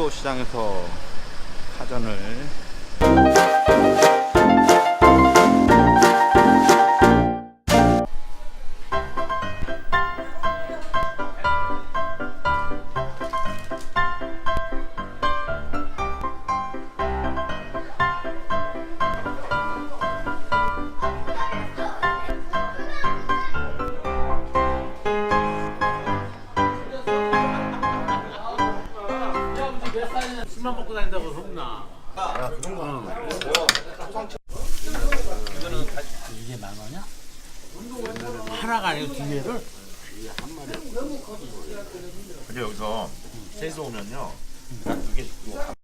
팔도시장에서 파전을 술만 먹고 다닌다고 소문나. 이게 만 원이야? 하나가 아니고 두 개를? 근데 여기서 셋이서 오면요 딱두 개씩 또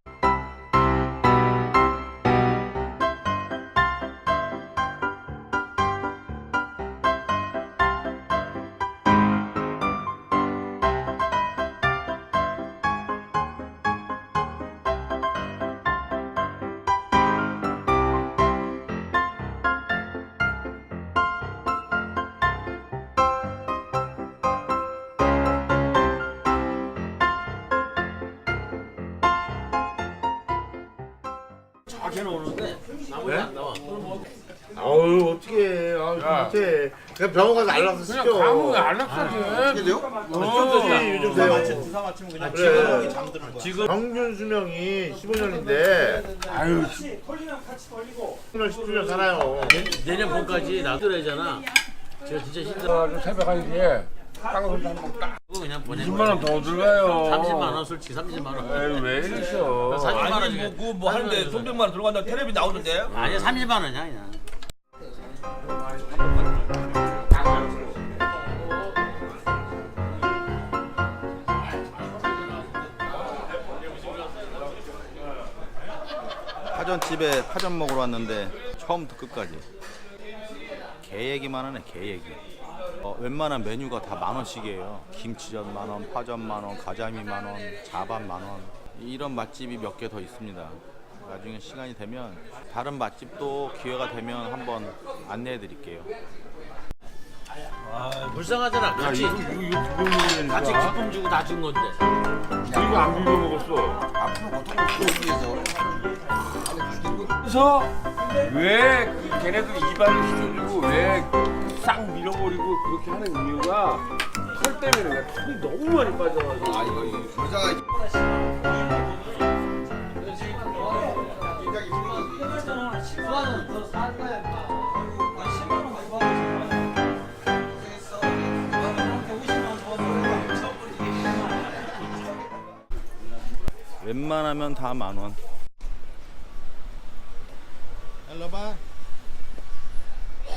저렇게는 오는데 나머지 안 나와. 아우 어떻게 아우 못해 그냥 병원 가서 알아서 시켜. 아무 안락하지. 어쩌지 요즘 돼요. 주사 맞추면 그냥 그래. 지금 평균 수명이 15년인데 아유, 10년 10주년 살아요. 내년 봄까지 놔두래잖아. 제가 진짜 힘들어. 저 새벽 1시에 한번 딱 그냥 보내. 10만 원 더 들어가요. 30만 원 솔직히 30만 원. 에이, 왜 이러셔? 40만 원 아니 중에. 뭐, 그뭐 하는데 손백만 원 들어간다 텔레비 나오는데 아니 30만 원이야 그냥. 파전집에 파전 먹으러 왔는데 처음부터 끝까지 개 얘기만 하네 개 얘기 어, 웬만한 메뉴가 다 만 원씩이에요 김치전 만 원 파전 만 원 가자미 만 원 자반 만 원 이런 맛집이 몇 개 더 있습니다 나중에 시간이 되면 다른 맛집도 기회가 되면 한번 안내해 드릴게요 불쌍하잖아. 야, 같이 이거, 이거, 이거 비벼 먹어야 되니까. 같이 기쁨 주고 다 준 건데. 이거 안 비벼 먹었어. 그래서 왜 그 걔네들 이발을 시켜주고 왜 싹 밀어버리고 그렇게 하는 이유가 털 때문에 내가 털이 너무 많이 빠져가지고. 아, 이거, 웬만하면 다 만원. 러반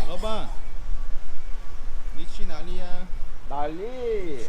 러반 니치 Dali!